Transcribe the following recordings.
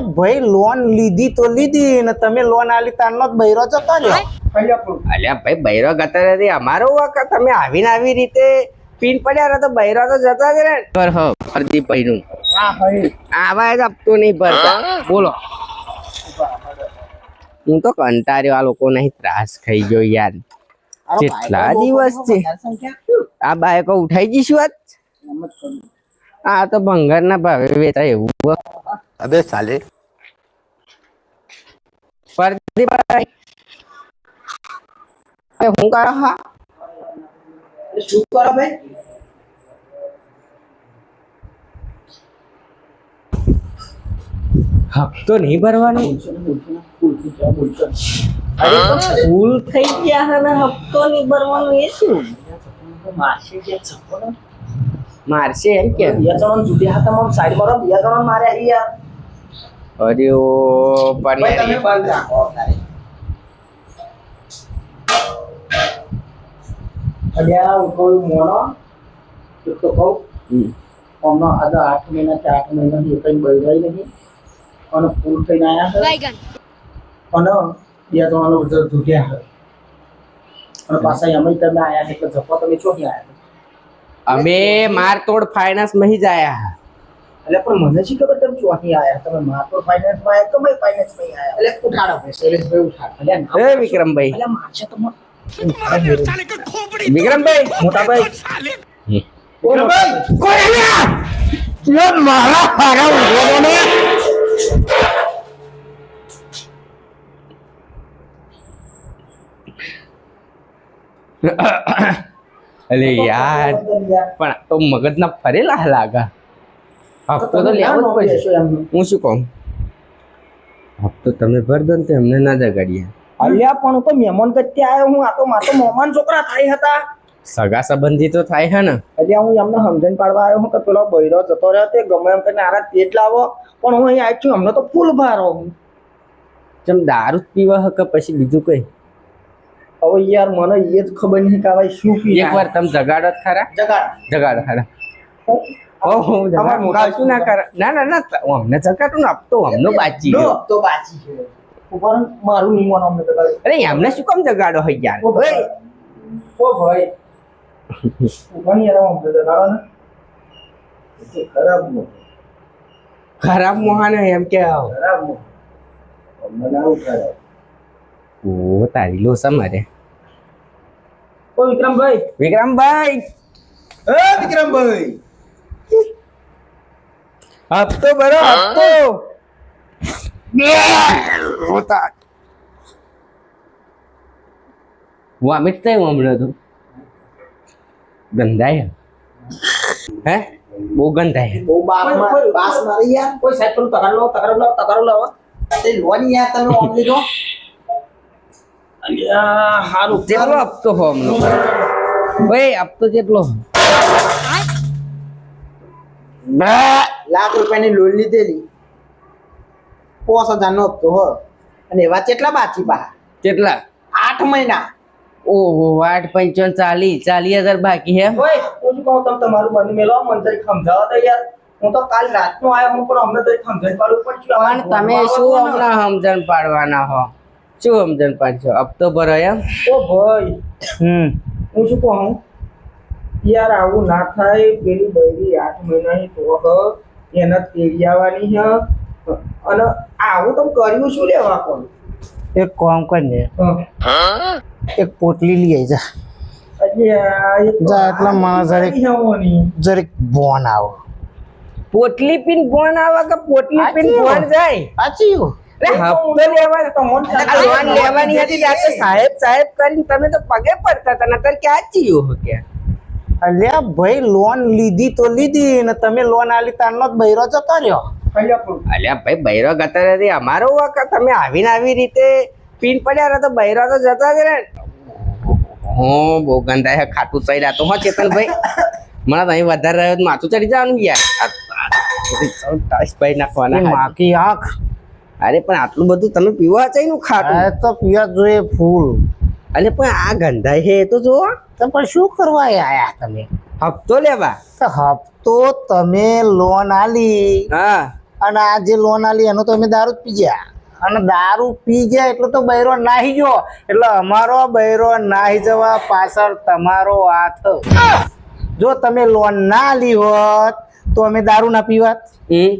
ભાઈ લોન લીધી તો લીધી ને તમે લોન આલી તારનો જ બૈરો જતો રહ્યો. અલ્યા ભાઈ બૈરો ગતા નથી અમારો વખત. તમે આવીને આવી રીતે પીન પડ્યા રહો તો બૈરો તો જતા જ રે પર હો ફરતી પૈનું આવા જ આપતો નહીં ભરતા. બોલો. હું તો કંટાળ્યો આ લોકો નહીં ત્રાસ ખાઈ ગયો યાર. કેટલા દિવસ છે? આ બાયકો ઉઠાઈ જઈશું આજ આ તો ભંગારના ભાવે વેચાય એવું હો. अबे साले પ્રદીપભાઈ હવે હું કરો હા શું કરો ભાઈ હપ્તો નહીં ભરવાનો અરે તો ભૂલ થઈ ગયા હે ને હપ્તો નહીં ભરવાનો એ શું મારશે એમ કે અરે ઓ પણ. આજે આઠ મહિના આઠ મહિનાથી એક બૈરાઈ નહીં અને ફૂલ થઈને આવ્યા છે. અને બે ત્રણ લોકો જુટ્યા છે. અને પાછા અમે તમે આયા છે એટલે જપો તમે ચોથી આવ્યા અમે માર તોડ ફાઇનાન્સમાં જ આયા. એટલે પણ મને શી ખબર તમે ચોથી આયા? તમે માત્ર ફાઇનાન્સમાં આયા તમે ફાઇનાન્સમાં આયા? એટલે ઉઠાડો ભાઈ શૈલેષભાઈ ઉઠાડો. એટલે વિક્રમભાઈ. એટલે મારશે તો મને વિક્રમભાઈ મોટાભાઈ. મારા હારા ઊભો ને અલે યાર પણ તો મગજના ફરેલા લાગા. હપ્તો તો લેવો જ પડશે. હું શું કહું? હપ્તો તમે ભર દો ને અમને ના જગાડીએ. અલ્યા પણ હું તો મહેમાન કચ્ચે આવ્યો હું. આ તો માતો મહેમાન છોકરા થાય હતા. સગા સંબંધી તો થાય હે ને. એટલે હું એમને સમજણ પાડવા આવ્યો હું કે પેલો બૈરો જતો રહ્યો તે ગમે એમ કરીને આરા તેટ લાવો. પણ હું અહીં આવી છું અમને તો ફૂલ ભારો હું જેમ દારૂ જ પીવા હકે પછી બીજું કઈ? હવે યાર મને એ જ ખબર નહીં કે હવે શું પી એક વાર તમે જગાડો ખરા. જગાડ. જગાડો ખરા. ઓહો તમારે મોટા શું ના કરે ના ના ના હું અમને જગાડું ને આપતો અમનો બાચી ગયો તો બાચી છે ઉપર મારું નહીં માનો અમને તો ભાઈ અરે એમને શું કામ જગાડો હોય યાર ઓ ભાઈ ઓ ભાઈ ઉપર નહીં યાર અમને જગાડો ને એ ખરાબ નો ખરાબ મોહાને એમ કે આવો ખરાબ નો અમને ના ઉઠાડે ઓ તારી લોસા મારે ઓ વિક્રમભાઈ વિક્રમભાઈ એ વિક્રમભાઈ હપ્તો ભરો હપ્તો હોતા. વોમિટ થાય હમણાં તો. ગંધાય હે? બહુ ગંધાય બહુ બાસ મારી યાર. કોઈ સાહેબ પેલું તગાર લો તગાર લો તગાર લો તે લોની યાર તમે ઓમ લીધો. અલ્યા હારું. જેટલો હપ્તો હો હમણો. ભાઈ હપ્તો જેટલો લાખ રૂપિયાની લોન લીધેલી. પોસ હજાર નો હપ્તો હો. અને એવા કેટલા બાકી બા? કેટલા? આઠ મહિના. ઓહો આઠ પંચાવન ચાલીસ. ચાલીસ હજાર બાકી હે ઓય હું શું કહું તમે તમારું બંધ મેલો મને તરી સમજાવો તો યાર. હું તો કાલ રાતનો આવ્યો હું પણ અમને તરી સમજણ પાડવું પડશે. પણ તમે શું હમણાં સમજણ પાડવાના હો? શું સમજણ પાડશો? હપ્તો ભરો એમ? ઓ ભાઈ. હમ. હું શું કહું? યાર આવું ના થાય. પેલી બૈરી આઠ મહિનાની તો એને તેડી આવવાની છે અને આવું તમે કર્યું શું લેવા કોણ? એક કામ કરીને એક પોટલી લઈ આવી જા. જા, એટલા માણસ જરીક- જરીક બોન આવો. પોટલી પીન કોણ આવે કે પોટલી પીન બોન જાય? સાચી હપ્તો લેવા લેવાની હતી તો સાહેબ સાહેબ કરીને તમે તો પગે પડતા હતા નકર ક્યાં ચીયો હો કે અલ્યા ભાઈ લોન લીધી તો લીધી ને તમે લોન આલી તારનો જ બૈરો જતો રહ્યો. અલ્યા ભાઈ બૈરો ગતા નથી અમારો વખત તમે આવીને આવી રીતે પીન પડ્યા તો બૈરો તો જતા જ રહે. હું બહુ ગંદા હે ખાટું ચડી રહ્યા તો હો ચેતનભાઈ મને તો અહીં વધારે રહ્યો તો માથું ચડી જવાનું યાર? ભાઈ નાખવાના માખી માકી આંખ. અરે પણ આટલું બધું તમે પીવા ચાહીનું ખાટું? તો પીવા જોઈએ ફૂલ. અરે પણ આ ગંધાય છે એ તો જુઓ. તો પણ શું કરવા આયા તમે? હપ્તો લેવા. તો હપ્તો તમે લોન આલી. હા. અને આ જે લોન આલી એનો તો અમે દારૂ જ પી ગયા. અને દારૂ પી ગયા એટલે તો બૈરો નાહી ગયો. એટલે અમારો બૈરો નાહી જવા પાછળ તમારો હાથ. જો તમે લોન ના લી હોત તો અમે દારૂ ના પીવાત.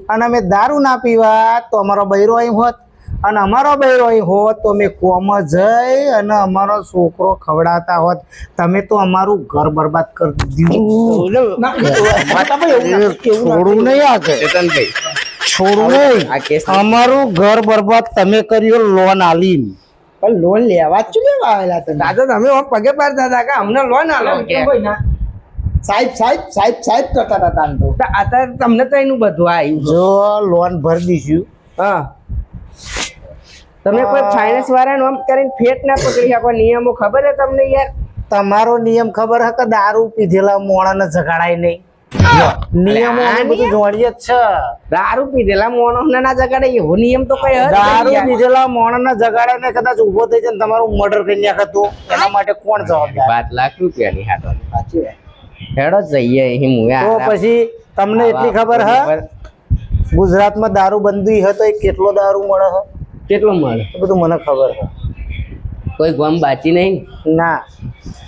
અને અમે દારૂ ના પીવાત તો અમારો બૈરો અહીં હોત. અને અમારો બૈરો અહીં હોત તો અમે કોમ જઈ અને અમારો છોકરો ખવડાતા હોત તમે તો અમારું ઘર બરબાદ કરી દીધું છોડું નહીં આ ચેતનભાઈ છોડું નહીં આ કેસ અમારું ઘર બરબાદ તમે કર્યો લોન આલી પણ લોન લેવા જ લેવા આવેલા તમે દાદા તમે પગે પાડતા હતા કે અમને લોન આલો કે ભાઈ ના. સાહેબ સાહેબ સાહેબ સાહેબ કરતા હતા તો તો અત્યારે તમને તો એનું બધું આવ્યું જો લોન ભરી દઈશું હા તમે કોઈ ફાઇનાન્સ વાળાનો આમ કરીને ફેટ ના પકડી શકો નિયમો ખબર હે તમને યાર? તમારો નિયમ ખબર હકે દારૂ પીધેલા મોણાને જગાડાય નહીં? નિયમો બધું જોડીએ જ છે. દારૂ પીધેલા મોણો ના જગાડે એવો નિયમ તો કઈ દારૂ. પીધેલા મોણાને જગાડે ને કદાચ ઊભો થઈ જાય ને તમારું મર્ડર કરી નાખે તો? એના માટે કોણ જવાબદાર? પાંચ લાખ રૂપિયાની હાથો? સાચી હેડો જઈએ અહીં હું તો પછી તમને એટલી ખબર હ? ગુજરાતમાં દારૂ બંધી હતો એ કેટલો દારૂ મળે હે? કેટલો મળે એ બધું મને ખબર છે. કોઈ ગમ બાચી નહીં? ના.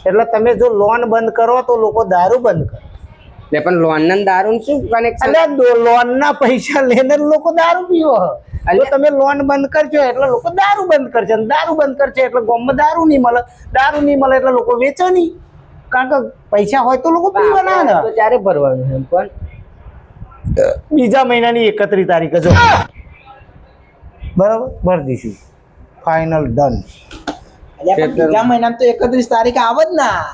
એટલે તમે જો લોન બંધ કરો તો લોકો દારૂ બંધ કરે. એટલે પણ લોન ના દારૂ શું કનેક્શન એટલે લોન ના પૈસા લઈને લોકો દારૂ પીવો જો તમે લોન બંધ કરશો એટલે લોકો દારૂ બંધ કરશે. દારૂ બંધ કરશે એટલે ગોમમાં દારૂ નહીં મળે. દારૂ નહીં મળે એટલે લોકો વેચે નહીં. કારણ કે પૈસા હોય તો લોકો પીવાના ને ક્યારે ભરવાનું એમ પણ? બીજા મહિનાની એકત્રીસ તારીખે જો. બરાબર? ભરી દઈશું. ફાઇનલ ડન બીજા મહિનામાં તો એકત્રીસ તારીખ આવે જ ના.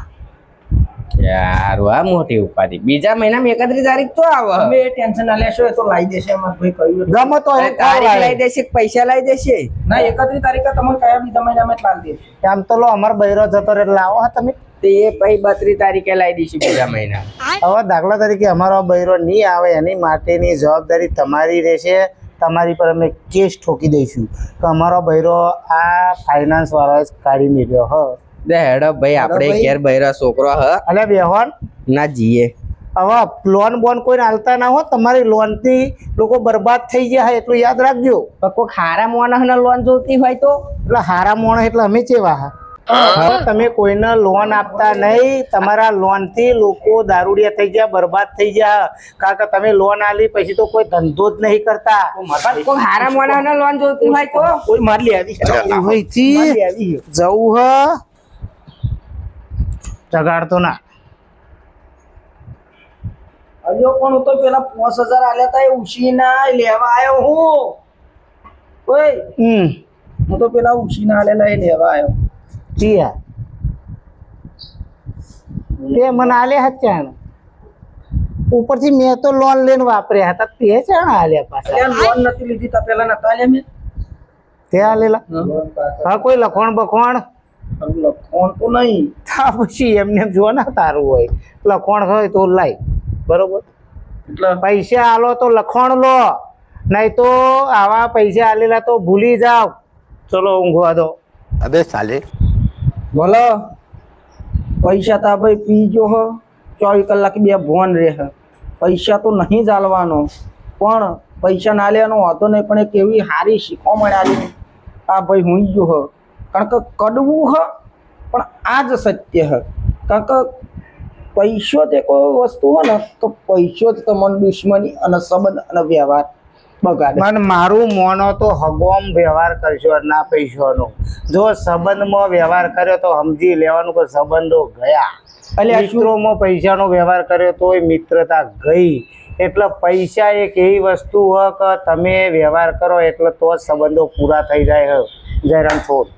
યાર વાહ મોટી ઉપાધિ. બીજા મહિનામાં એકત્રીસ તારીખ તો આવે. બે ટેન્શન ના લેશો એ તો લાવી દેશે અમાર ભાઈ કહ્યું ગમે તો તારીખ. લઈ દેશે પૈસા લઈ દેશે? ના એકત્રીસ તારીખે તમને કયા બીજા મહિનામાં જ લાવી દેશે. આમ તો લો અમાર બૈરો જતો રહે લાવો હા તમે. તે પછી બત્રીસ તારીખે લઈ દઈશું બીજા મહિના હવે દાખલા તરીકે અમારો બૈરો નહીં આવે એની માટેની જવાબદારી તમારી રહેશે. તમારી પર અમે કેસ ઠોકી દઈશું. કે અમારો ભૈરો આ ફાઇનાન્સ વાળાએ જ કાઢી મેળ્યો હ. દે હેડ ભાઈ આપણે ઘેર બૈરા છોકરો હ. અને બેહોન ના જીએ હવે લોન બોન કોઈને હાલતા ના હો તમારી લોનથી લોકો બરબાદ થઈ ગયા હોય એટલું યાદ રાખજો. કોઈક કોઈ ખારા મોણસને લોન જોતી હોય તો? એટલે હારા મોણ એટલે અમે ચેવા હા? હવે તમે કોઈને લોન આપતા નહીં તમારા લોનથી લોકો દારૂડિયા થઈ ગયા બરબાદ થઈ ગયા. કારણ કે તમે લોન આલી પછી તો કોઈ ધંધો જ નહીં કરતા. કોઈ લોન જોતી હોય તો? કોઈ મારી આવી જવું હ. જગાડતો ના. અલ્યો પણ હું તો પેલા પાંચ હજાર આલ્યા તા એ ઉછીના લેવા આવ્યો હું. ઓય. હમ. હું તો પેલા ઉછીના આલેલા એ લેવા આવ્યો જીયા. તે મને આલે હત્યાણ ઉપરથી મેં તો લોન લઈને વાપર્યા હતા. તે છે આલ્યા પાછા. લોન નથી લીધી તા પેલા નતા આલ્યા મેં. તે આલેલા. હા. કોઈ લખોણ બખોણ? લખોણ તો નહીં. તા પછી એમને જો ના તારું હોય. લખોણ હોય તો લાય. બરોબર? પૈસા આલો તો લખોણ લો. નહીં તો આવા પૈસા આલેલા તો ભૂલી જાવ. ચલો ઊંઘવા દો. અબે સાલે બોલો પૈસા તા ભાઈ પીજો હ. ચોવીસ કલાક બે ભોન રહે. પૈસા તો નહીં ચાલવાનો પણ પૈસા ના લેવાનો હતો નહીં, પણ એક એવી સારી શીખવા આલી આ ભાઈ હું ગયો હ. કારણ કે કડવું હ, પણ આ જ સત્ય હ. કારણ કે પૈસો જ કોઈ વસ્તુ હોય ને, તો પૈસો જ તમને દુશ્મની અને સંબંધ અને વ્યવહાર. બગાડે. પણ મારું મોનો તો હગોમ વ્યવહાર કરશો ના પૈસાનો. જો સંબંધમાં વ્યવહાર કર્યો તો સમજી લેવાનું કે સંબંધો ગયા. એટલે મિત્રોમાં પૈસાનો વ્યવહાર કર્યો તો એ મિત્રતા ગઈ. એટલે પૈસા એક એવી વસ્તુ હો કે તમે વ્યવહાર કરો એટલે તો જ સંબંધો પૂરા થઈ જાય જયરામ છોડ.